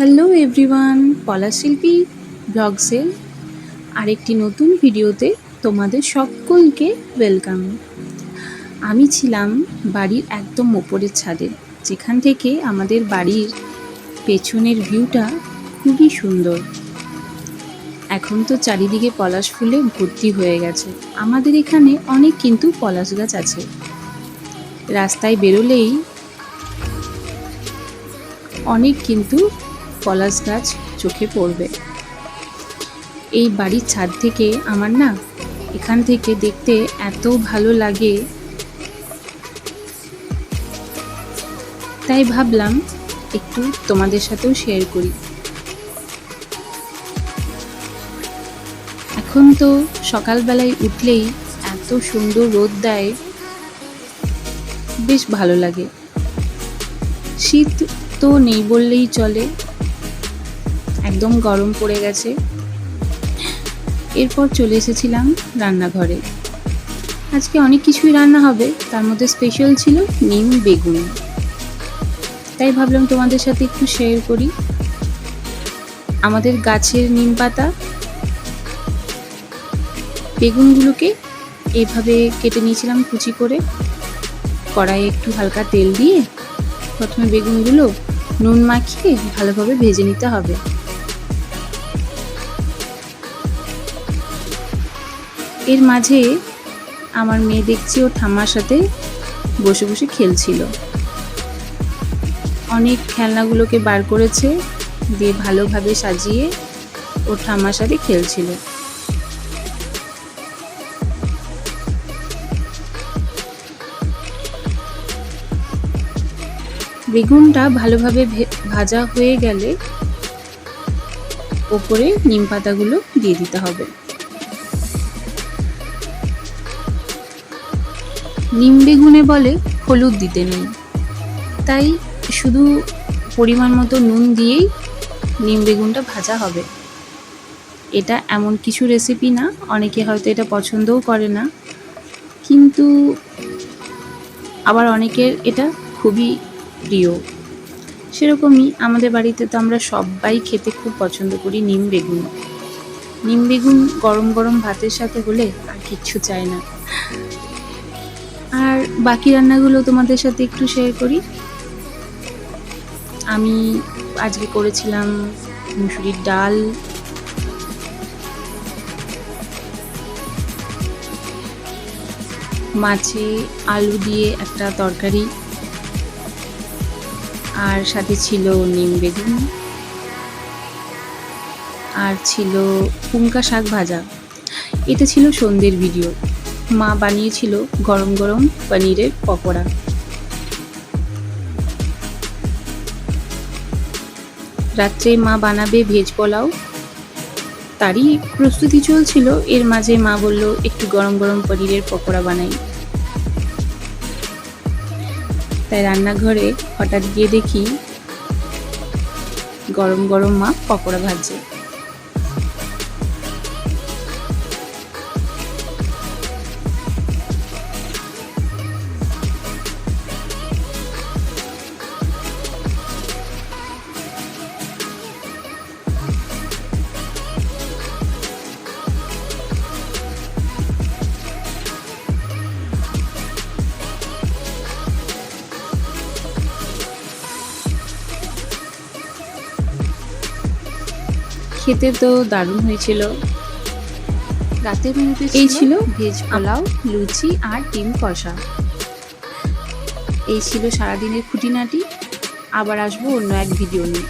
Hello everyone পলাশিল্পী ব্লগসের আরেকটি নতুন ভিডিওতে তোমাদের সকলকে ওয়েলকাম। আমি ছিলাম বাড়ির একদম ওপরের ছাদে, যেখান থেকে আমাদের বাড়ির পেছনের ভিউটা খুবই সুন্দর। এখন তো চারিদিকে পলাশ ফুলে ভর্তি হয়ে গেছে। আমাদের এখানে অনেক কিন্তু পলাশ গাছ আছে। রাস্তায় বেরোলেই অনেক কিন্তু পলাশ গাছ চোখে পড়বে। এই বাড়ির ছাদ থেকে আমার না এখান থেকে দেখতে এত ভালো লাগে। তাই ভাবলাম একটু তোমাদের সাথেও শেয়ার করি। এখন তো সকালবেলায় উঠলেই এত সুন্দর রোদ দেয়। বেশ ভালো লাগে। শীত তো নেই বললেই চলে। একদম গরম পড়ে গেছে। এরপর চলে এসেছিলাম রান্নাঘরে। আজকে অনেক কিছুই রান্না হবে, তার মধ্যে স্পেশাল ছিল নিম বেগুন। তাই ভাবলাম তোমাদের সাথে একটু শেয়ার করি। আমাদের গাছের নিম পাতা বেগুনগুলোকে এইভাবে কেটে নিয়েছিলাম কুচি করে। কড়াইয়ে একটু হালকা তেল দিয়ে প্রথমে বেগুনগুলো নুন মাখিয়ে ভালোভাবে ভেজে নিতে হবে। এর মাঝে আমার মেয়ে দেখছি ও ঠাম্মার সাথে বসে বসে খেলছিল। অনেক খেলনাগুলোকে বার করেছে দিয়ে ভালোভাবে সাজিয়ে ও ঠাম্মার সাথে খেলছিল। বেগুনটা ভালোভাবে ভাজা হয়ে গেলে ওপরে নিম পাতাগুলো দিয়ে দিতে হবে। নিম বেগুনে বলে হলুদ দিতে নেই। তাই শুধু পরিমাণ মতো নুন দিয়েই নিম বেগুনটা ভাজা হবে। এটা এমন কিছু রেসিপি না, অনেকে হয়তো এটা পছন্দও করে না। কিন্তু আবার অনেকের এটা খুবই প্রিয়। সেরকমই আমাদের বাড়িতে তো আমরা সবাই খেতে খুব পছন্দ করি নিম বেগুন। নিম বেগুন গরম গরম ভাতের সাথে হলে আর কিচ্ছু চাই না। আর বাকি রান্নাগুলো তোমাদের সাথে একটু শেয়ার করি। আমি আজকে করেছিলাম মুসুরির ডাল। মাছে আলু দিয়ে একটা তরকারি। আর সাথে ছিল নিম বেগুন। আর ছিল পুঙ্কা শাক ভাজা। এটা ছিল সন্ধ্যের ভিডিও মা বানিয়েছিল গরম গরম পনিরের পকোড়া। রাত্রে মা বানাবে ভেজ পোলাও। তারই প্রস্তুতি চলছিল। এর মাঝে মা বলল, একটু গরম গরম পনিরের পকোড়া বানাই। তাই রান্নাঘরে হঠাৎ গিয়ে দেখি, গরম গরম মা পকোড়া ভাজছে। খেতে তো দারুণ হয়েছিল। রাতের মেনুতে এই ছিল ভেজ পোলাও লুচি আর ডিম কষা। এই ছিল সারাদিনের খুঁটিনাটি। আবার আসব অন্য এক ভিডিও নিয়ে।